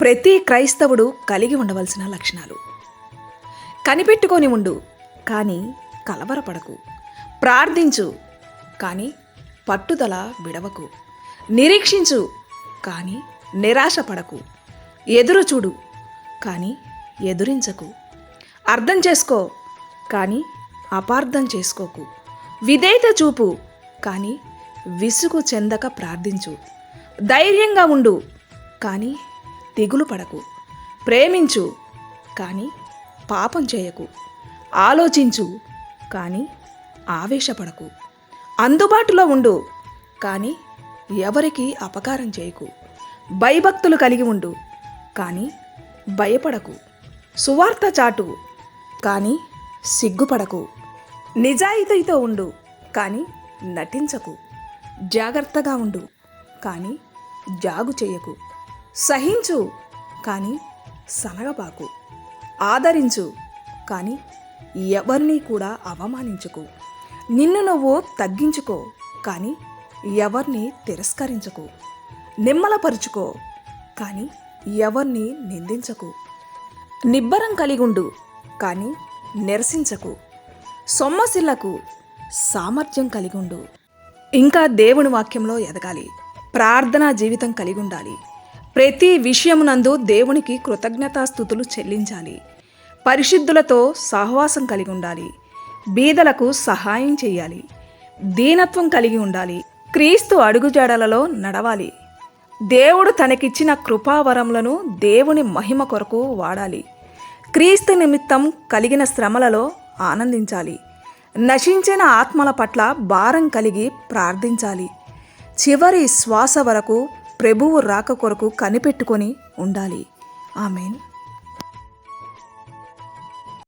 ప్రతి క్రైస్తవుడు కలిగి ఉండవలసిన లక్షణాలు. కనిపెట్టుకొని ఉండు కానీ కలవరపడకు. ప్రార్థించు కానీ పట్టుదల విడవకు. నిరీక్షించు కానీ నిరాశపడకు. ఎదురు చూడు కానీ ఎదురించకు. అర్థం చేసుకో కానీ అపార్థం చేసుకోకు. విధేయత చూపు కానీ విసుగు చెందక ప్రార్థించు. ధైర్యంగా ఉండు కానీ దిగులు పడకు. ప్రేమించు కానీ పాపం చేయకు. ఆలోచించు కానీ ఆవేశపడకు. అందుబాటులో ఉండు కానీ ఎవరికి అపకారం చేయకు. భయభక్తులు కలిగి ఉండు కానీ భయపడకు. సువార్త చాటు కానీ సిగ్గుపడకు. నిజాయితీతో ఉండు కానీ నటించకు. జాగ్రత్తగా ఉండు కానీ జాగు చేయకు. సహించు కానీ సనగబాకు. ఆదరించు కానీ ఎవరిని కూడా అవమానించుకు. నిన్ను నువ్వు తగ్గించుకో కానీ ఎవరిని తిరస్కరించకు. నిమ్మలపరుచుకో కానీ ఎవరిని నిందించకు. నిబ్బరం కలిగుండు కానీ నిరసించకు. సొమ్మసిల్లకు సామర్థ్యం కలిగుండు. ఇంకా దేవుని వాక్యంలో ఎదగాలి. ప్రార్థనా జీవితం కలిగి ఉండాలి ప్రతి విషయమునందు దేవునికి కృతజ్ఞతాస్థుతులు చెల్లించాలి. పరిశుద్ధులతో సహవాసం కలిగి ఉండాలి. బీదలకు సహాయం చేయాలి. దీనత్వం కలిగి ఉండాలి. క్రీస్తు అడుగుజాడలలో నడవాలి. దేవుడు తనకిచ్చిన కృపావరములను దేవుని మహిమ కొరకు వాడాలి. క్రీస్తు నిమిత్తం కలిగిన శ్రమలలో ఆనందించాలి. నశించిన ఆత్మల పట్ల భారం కలిగి ప్రార్థించాలి. చివరి శ్వాస వరకు ప్రభువు రాక కొరకు కనిపెట్టుకొని ఉండాలి. ఆమెన్.